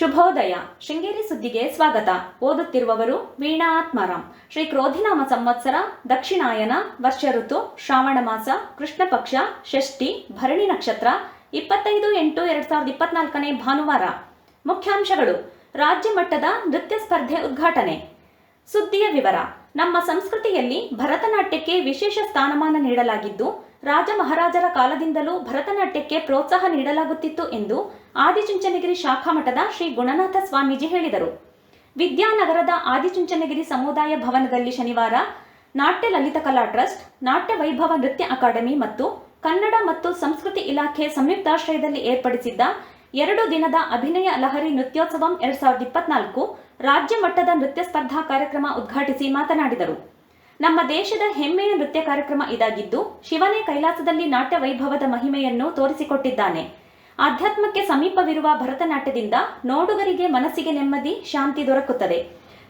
ಶುಭೋದಯ. ಶೃಂಗೇರಿ ಸುದ್ದಿಗೆ ಸ್ವಾಗತ. ಓದುತ್ತಿರುವವರು ವೀಣಾ ಆತ್ಮಾರಾಮ್ ಶ್ರೀ ಕ್ರೋಧಿನಾಮ ಸಂವತ್ಸರ, ದಕ್ಷಿಣಾಯನ, ವರ್ಷ ಋತು, ಶ್ರಾವಣ ಮಾಸ, ಕೃಷ್ಣ ಪಕ್ಷ, ಷಷ್ಠಿ, ಭರಣಿ ನಕ್ಷತ್ರ, ಇಪ್ಪತ್ತೈದು ಎಂಟು ಎರಡ್ ಸಾವಿರದ ಇಪ್ಪತ್ನಾಲ್ಕನೇ ಭಾನುವಾರ. ಮುಖ್ಯಾಂಶಗಳು. ರಾಜ್ಯ ಮಟ್ಟದ ನೃತ್ಯ ಸ್ಪರ್ಧೆ ಉದ್ಘಾಟನೆ. ಸುದ್ದಿಯ ವಿವರ. ನಮ್ಮ ಸಂಸ್ಕೃತಿಯಲ್ಲಿ ಭರತನಾಟ್ಯಕ್ಕೆ ವಿಶೇಷ ಸ್ಥಾನಮಾನ ನೀಡಲಾಗಿದ್ದು, ರಾಜ ಮಹಾರಾಜರ ಕಾಲದಿಂದಲೂ ಭರತನಾಟ್ಯಕ್ಕೆ ಪ್ರೋತ್ಸಾಹ ನೀಡಲಾಗುತ್ತಿತ್ತು ಎಂದು ಆದಿಚುಂಚನಗಿರಿ ಶಾಖಾ ಮಠದ ಶ್ರೀ ಗುಣನಾಥ ಸ್ವಾಮೀಜಿ ಹೇಳಿದರು. ವಿದ್ಯಾನಗರದ ಆದಿಚುಂಚನಗಿರಿ ಸಮುದಾಯ ಭವನದಲ್ಲಿ ಶನಿವಾರ ನಾಟ್ಯ ಲಲಿತ ಕಲಾ ಟ್ರಸ್ಟ್, ನಾಟ್ಯ ವೈಭವ ನೃತ್ಯ ಅಕಾಡೆಮಿ ಮತ್ತು ಕನ್ನಡ ಮತ್ತು ಸಂಸ್ಕೃತಿ ಇಲಾಖೆ ಸಂಯುಕ್ತಾಶ್ರಯದಲ್ಲಿ ಏರ್ಪಡಿಸಿದ್ದ ಎರಡು ದಿನದ ಅಭಿನಯ ಲಹರಿ ನೃತ್ಯೋತ್ಸವಂ ಎರಡ್ ಸಾವಿರದ ಇಪ್ಪತ್ನಾಲ್ಕು ರಾಜ್ಯ ಮಟ್ಟದ ನೃತ್ಯ ಸ್ಪರ್ಧಾ ಕಾರ್ಯಕ್ರಮ ಉದ್ಘಾಟಿಸಿ ಮಾತನಾಡಿದರು. ನಮ್ಮ ದೇಶದ ಹೆಮ್ಮೆಯ ನೃತ್ಯ ಕಾರ್ಯಕ್ರಮ ಇದಾಗಿದ್ದು, ಶಿವನೇ ಕೈಲಾಸದಲ್ಲಿ ನಾಟ್ಯ ವೈಭವದ ಮಹಿಮೆಯನ್ನು ತೋರಿಸಿಕೊಟ್ಟಿದ್ದಾನೆ. ಆಧ್ಯಾತ್ಮಕ್ಕೆ ಸಮೀಪವಿರುವ ಭರತನಾಟ್ಯದಿಂದ ನೋಡುಗರಿಗೆ ಮನಸ್ಸಿಗೆ ನೆಮ್ಮದಿ, ಶಾಂತಿ ದೊರಕುತ್ತದೆ.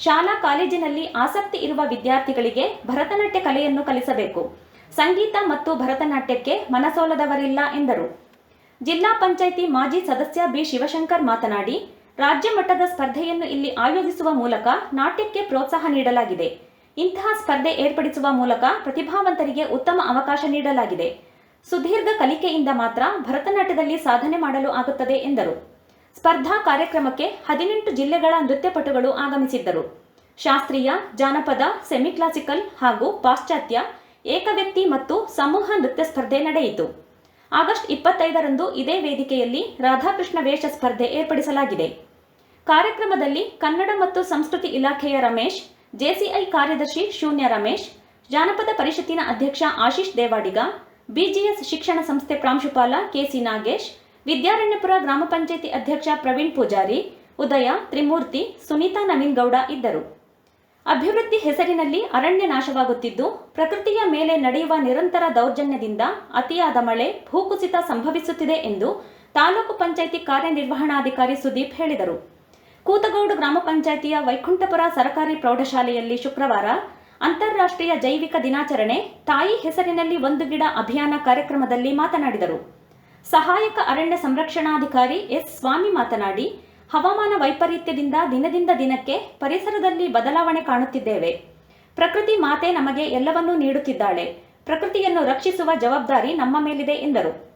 ಶಾಲಾ ಕಾಲೇಜಿನಲ್ಲಿ ಆಸಕ್ತಿ ಇರುವ ವಿದ್ಯಾರ್ಥಿಗಳಿಗೆ ಭರತನಾಟ್ಯ ಕಲೆಯನ್ನು ಕಲಿಸಬೇಕು. ಸಂಗೀತ ಮತ್ತು ಭರತನಾಟ್ಯಕ್ಕೆ ಮನಸೋಲದವರಿಲ್ಲ ಎಂದರು. ಜಿಲ್ಲಾ ಪಂಚಾಯಿತಿ ಮಾಜಿ ಸದಸ್ಯ ಬಿ. ಶಿವಶಂಕರ್ ಮಾತನಾಡಿ ರಾಜ್ಯ ಮಟ್ಟದ ಸ್ಪರ್ಧೆಯನ್ನು ಇಲ್ಲಿ ಆಯೋಜಿಸುವ ಮೂಲಕ ನಾಟ್ಯಕ್ಕೆ ಪ್ರೋತ್ಸಾಹ ನೀಡಲಾಗಿದೆ. ಇಂತಹ ಸ್ಪರ್ಧೆ ಏರ್ಪಡಿಸುವ ಮೂಲಕ ಪ್ರತಿಭಾವಂತರಿಗೆ ಉತ್ತಮ ಅವಕಾಶ ನೀಡಲಾಗಿದೆ. ಸುದೀರ್ಘ ಕಲಿಕೆಯಿಂದ ಮಾತ್ರ ಭರತನಾಟ್ಯದಲ್ಲಿ ಸಾಧನೆ ಮಾಡಲು ಆಗುತ್ತದೆ ಎಂದರು. ಸ್ಪರ್ಧಾ ಕಾರ್ಯಕ್ರಮಕ್ಕೆ ಹದಿನೆಂಟು ಜಿಲ್ಲೆಗಳ ನೃತ್ಯಪಟುಗಳು ಆಗಮಿಸಿದ್ದರು. ಶಾಸ್ತ್ರೀಯ, ಜಾನಪದ ಸೆಮಿ ಕ್ಲಾಸಿಕಲ್ ಹಾಗೂ ಪಾಶ್ಚಾತ್ಯ, ಏಕವ್ಯಕ್ತಿ ಮತ್ತು ಸಮೂಹ ನೃತ್ಯ ಸ್ಪರ್ಧೆ ನಡೆಯಿತು. ಆಗಸ್ಟ್ ಇಪ್ಪತ್ತೈದರಂದು ಇದೇ ವೇದಿಕೆಯಲ್ಲಿ ರಾಧಾಕೃಷ್ಣ ವೇಷ ಸ್ಪರ್ಧೆ ಏರ್ಪಡಿಸಲಾಗಿದೆ. ಕಾರ್ಯಕ್ರಮದಲ್ಲಿ ಕನ್ನಡ ಮತ್ತು ಸಂಸ್ಕೃತಿ ಇಲಾಖೆಯ ರಮೇಶ್, ಜೆಸಿಐ ಕಾರ್ಯದರ್ಶಿ ಶೂನ್ಯ ರಮೇಶ್, ಜಾನಪದ ಪರಿಷತ್ತಿನ ಅಧ್ಯಕ್ಷ ಆಶೀಶ್ ದೇವಾಡಿಗ, ಬಿಜಿಎಸ್ ಶಿಕ್ಷಣ ಸಂಸ್ಥೆ ಪ್ರಾಂಶುಪಾಲ ಕೆಸಿ ನಾಗೇಶ್, ವಿದ್ಯಾರಣ್ಯಪುರ ಗ್ರಾಮ ಪಂಚಾಯಿತಿ ಅಧ್ಯಕ್ಷ ಪ್ರವೀಣ್ ಪೂಜಾರಿ, ಉದಯ, ತ್ರಿಮೂರ್ತಿ, ಸುನೀತಾ ನವೀನ್ ಗೌಡ ಇದ್ದರು. ಅಭಿವೃದ್ಧಿ ಹೆಸರಿನಲ್ಲಿ ಅರಣ್ಯ ನಾಶವಾಗುತ್ತಿದ್ದು, ಪ್ರಕೃತಿಯ ಮೇಲೆ ನಡೆಯುವ ನಿರಂತರ ದೌರ್ಜನ್ಯದಿಂದ ಅತಿಯಾದ ಮಳೆ, ಭೂಕುಸಿತ ಸಂಭವಿಸುತ್ತಿದೆ ಎಂದು ತಾಲೂಕು ಪಂಚಾಯಿತಿ ಕಾರ್ಯನಿರ್ವಹಣಾಧಿಕಾರಿ ಸುದೀಪ್ ಹೇಳಿದರು. ಕೂತಗೋಡು ಗ್ರಾಮ ಪಂಚಾಯಿತಿಯ ವೈಕುಂಠಪುರ ಸರಕಾರಿ ಪ್ರೌಢಶಾಲೆಯಲ್ಲಿ ಶುಕ್ರವಾರ ಅಂತಾರಾಷ್ಟ್ರೀಯ ಜೈವಿಕ ದಿನಾಚರಣೆ, ತಾಯಿ ಹೆಸರಿನಲ್ಲಿ ಒಂದು ಗಿಡ ಅಭಿಯಾನ ಕಾರ್ಯಕ್ರಮದಲ್ಲಿ ಮಾತನಾಡಿದರು. ಸಹಾಯಕ ಅರಣ್ಯ ಸಂರಕ್ಷಣಾಧಿಕಾರಿ ಎಸ್. ಸ್ವಾಮಿ ಮಾತನಾಡಿ, ಹವಾಮಾನ ವೈಪರೀತ್ಯದಿಂದ ದಿನದಿಂದ ದಿನಕ್ಕೆ ಪರಿಸರದಲ್ಲಿ ಬದಲಾವಣೆ ಕಾಣುತ್ತಿದ್ದೇವೆ. ಪ್ರಕೃತಿ ಮಾತೆ ನಮಗೆ ಎಲ್ಲವನ್ನೂ ನೀಡುತ್ತಿದ್ದಾಳೆ. ಪ್ರಕೃತಿಯನ್ನು ರಕ್ಷಿಸುವ ಜವಾಬ್ದಾರಿ ನಮ್ಮ ಮೇಲಿದೆ ಎಂದರು.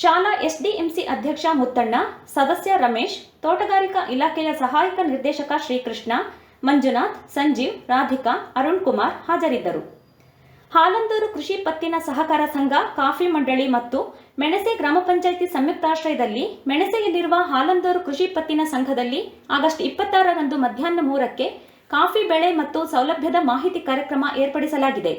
ಶಾಲಾ ಎಸ್ಡಿಎಂಸಿ ಅಧ್ಯಕ್ಷ ಮುತ್ತಣ್ಣ, ಸದಸ್ಯ ರಮೇಶ್, ತೋಟಗಾರಿಕಾ ಇಲಾಖೆಯ ಸಹಾಯಕ ನಿರ್ದೇಶಕ ಶ್ರೀಕೃಷ್ಣ, ಮಂಜುನಾಥ್, ಸಂಜೀವ್, ರಾಧಿಕಾ, ಅರುಣ್ ಕುಮಾರ್ ಹಾಜರಿದ್ದರು. ಹಾಲಂದೂರು ಕೃಷಿ ಪತ್ತಿನ ಸಹಕಾರ ಸಂಘ, ಕಾಫಿ ಮಂಡಳಿ ಮತ್ತು ಮೆಣಸೆ ಗ್ರಾಮ ಪಂಚಾಯಿತಿ ಸಂಯುಕ್ತಾಶ್ರಯದಲ್ಲಿ ಮೆಣಸೆಯಲ್ಲಿರುವ ಹಾಲಂದೂರು ಕೃಷಿ ಪತ್ತಿನ ಸಂಘದಲ್ಲಿ ಆಗಸ್ಟ್ ಇಪ್ಪತ್ತಾರರಂದು ಮಧ್ಯಾಹ್ನ ಮೂರಕ್ಕೆ ಕಾಫಿ ಬೆಳೆ ಮತ್ತು ಸೌಲಭ್ಯದ ಮಾಹಿತಿ ಕಾರ್ಯಕ್ರಮ ಏರ್ಪಡಿಸಲಾಗಿದೆ.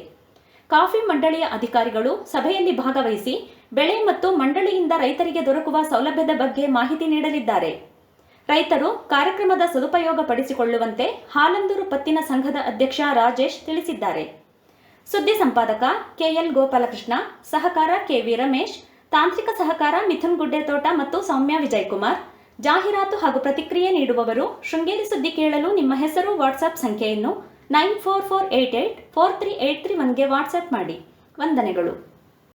ಕಾಫಿ ಮಂಡಳಿಯ ಅಧಿಕಾರಿಗಳು ಸಭೆಯಲ್ಲಿ ಭಾಗವಹಿಸಿ ಬೆಳೆ ಮತ್ತು ಮಂಡಳಿಯಿಂದ ರೈತರಿಗೆ ದೊರಕುವ ಸೌಲಭ್ಯದ ಬಗ್ಗೆ ಮಾಹಿತಿ ನೀಡಲಿದ್ದಾರೆ. ರೈತರು ಕಾರ್ಯಕ್ರಮದ ಸದುಪಯೋಗ ಪಡಿಸಿಕೊಳ್ಳುವಂತೆ ಹಾಲಂದೂರು ಪತ್ತಿನ ಸಂಘದ ಅಧ್ಯಕ್ಷ ರಾಜೇಶ್ ತಿಳಿಸಿದ್ದಾರೆ. ಸುದ್ದಿ ಸಂಪಾದಕ ಕೆಎಲ್ ಗೋಪಾಲಕೃಷ್ಣ, ಸಹಕಾರ ಕೆವಿ ರಮೇಶ್, ತಾಂತ್ರಿಕ ಸಹಕಾರ ಮಿಥುನ್ ಗುಡ್ಡೆತೋಟ ಮತ್ತು ಸೌಮ್ಯ ವಿಜಯಕುಮಾರ್, ಜಾಹೀರಾತು ಹಾಗೂ ಪ್ರತಿಕ್ರಿಯೆ ನೀಡುವವರು ಶೃಂಗೇರಿ ಸುದ್ದಿ ಕೇಳಲು ನಿಮ್ಮ ಹೆಸರು ವಾಟ್ಸ್ಆಪ್ ಸಂಖ್ಯೆಯನ್ನು nine four four eight eight four three eight three ಒನ್ಗೆ WhatsApp ಮಾಡಿ. ವಂದನೆಗಳು.